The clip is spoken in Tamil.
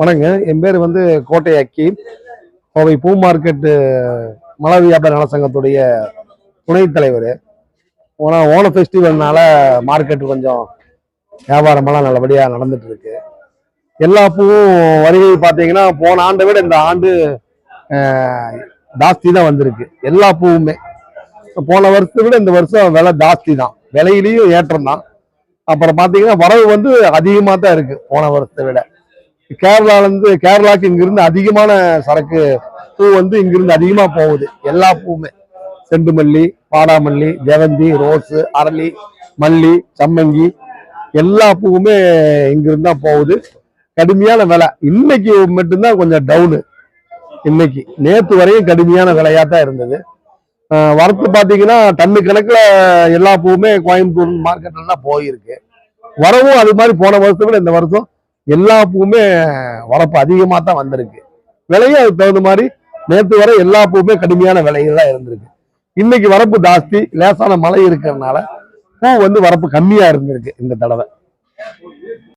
வணங்க. என் பேர் வந்து கோட்டை அக்கி கோவை பூ மார்க்கெட்டு மலர் வியாபார நலசங்கத்துடைய துணைத் தலைவர். ஓன ஓண ஃபெஸ்டிவல்னால மார்க்கெட் கொஞ்சம் வியாபாரமெல்லாம் நல்லபடியாக நடந்துட்டு இருக்கு எல்லா பூவும் வருகை பார்த்தீங்கன்னா போன ஆண்டை விட இந்த ஆண்டு ஜாஸ்தி தான் வந்திருக்கு. எல்லா பூவுமே. போன வருஷத்தை விட இந்த வருஷம் விலை ஜாஸ்தி தான். விலையிலையும் ஏற்றம் தான். அப்புறம் பார்த்தீங்கன்னா வரவு வந்து அதிகமாக தான் இருக்குது போன வருஷத்தை விட. கேரளாலேருந்து கேரளாவுக்கு கேரளாக்கு இங்கிருந்து அதிகமான சரக்கு பூ வந்து இங்கிருந்து அதிகமாக போகுது. எல்லா பூவுமே. செண்டு மல்லி பாடாமல்லி ஜெவந்தி ரோஸு அரளி மல்லி சம்மங்கி எல்லா பூவுமே இங்கிருந்து தான் போகுது. கடுமையான விலை. இன்னைக்கு மட்டும்தான் கொஞ்சம் டவுனு. இன்னைக்கு நேற்று வரையும் கடுமையான விலையாக தான் இருந்தது வரத்து பார்த்தீங்கன்னா டன்னு கணக்கில் எல்லா பூவுமே கோயம்புத்தூர் மார்க்கெட்டில் தான் போயிருக்கு. வரவும் அது மாதிரி போன வருஷத்தை விட இந்த வருஷம் எல்லா பூவுமே வரப்பு அதிகமாக தான் வந்திருக்கு. விலையும் அதுக்கு தகுந்த மாதிரி நேற்று வரை எல்லா பூவுமே கடுமையான விலைகள் தான் இருந்திருக்கு. இன்னைக்கு வரப்பு ஜாஸ்தி லேசான மழை இருக்கிறதுனால பூ வந்து வரப்பு கம்மியா இருந்திருக்கு இந்த தடவை.